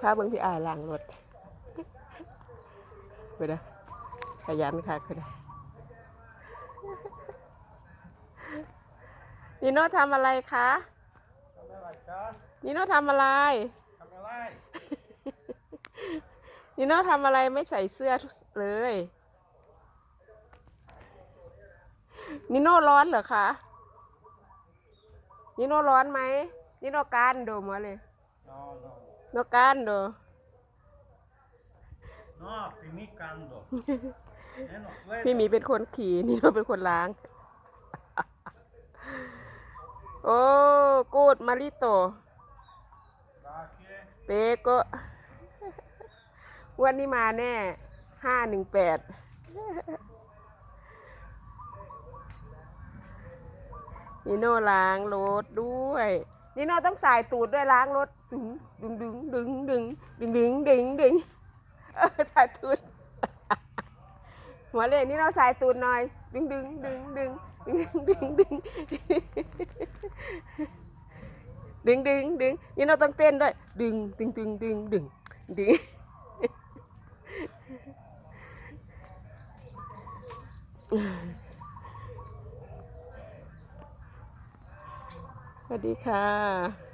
พาเบิ่งพี่อายล้างรถไปนะขยันค่ะคือนะนิโน่ทำอะไรคะทำอะไรจ๊ะนิโน่ทำอะไรทำอะไร นิโน่ทำอะไรไม่ใส่เสื้อเลย นิโน่ร้อนเหรอคะ นิโน่ร้อนไหมนิโน่การโดมาเลย no no โนการโด no pinicando eh no พี่หมีเป็นคนขี่นิโน่เป็นคนล้าง โอ้กูดมาริโต Grazie. เปโกะวันนี้มาแน่ห้าหนึ่งแปดนิโน่ล้างรถด้วย นิโน่ต้องสายตูดด้วยล้างรถดึงดึงดึงดึงดึงดึงดึงดึงดึงเออสายตูดหัวเลยนิโน่สายตูดหน่อย ดึงดึงดึงดึงดึงดึงดึงดึงดึงดึงนิโน่ต้องเต้นด้วยดึงดึงดึงดึงดึงดึง สวัสดีค่ะ